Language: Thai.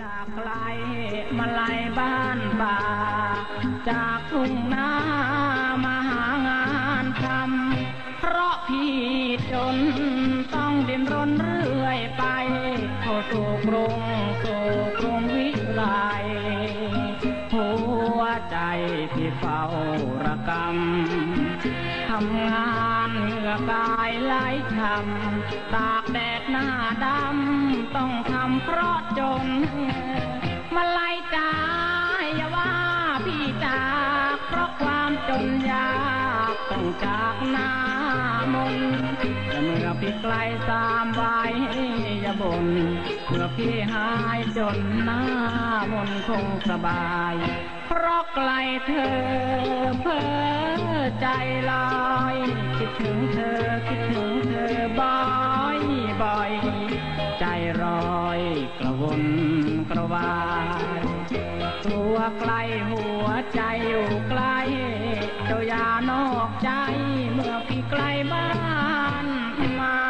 จากไกลมาลายบ้านป่า จากทุ่งนา มาหางานทำ เพราะพี่จนต้องดิ้นรนเรื่อยไปเข้าสู่กรุงสู่กรุงวิไลหัวใจพี่เฝ้าระกำทำงาน เมื่อกายไหลช้ำตากแดดหน้าดำ ต้องทำเพราะจน มาไล่จ้าอย่าว่าพี่จากเพราะความจนยากต้องจากหน้ามนแต่เมื่อพี่ไกลสามใบอย่าบน่นเมื่อพี่หายจนหน้ามนคงสบาย เพราะไกลเธอเพ้อ ใจลอยคิดถึงเธอคิดถึงเธอบ่อยบ่อย ใจรอยกระวนกระวายตัวใกล้หัวใจอยู่ใกล้เจ้าอย่านอกใจเมื่อพี่ใกล้บ้านมา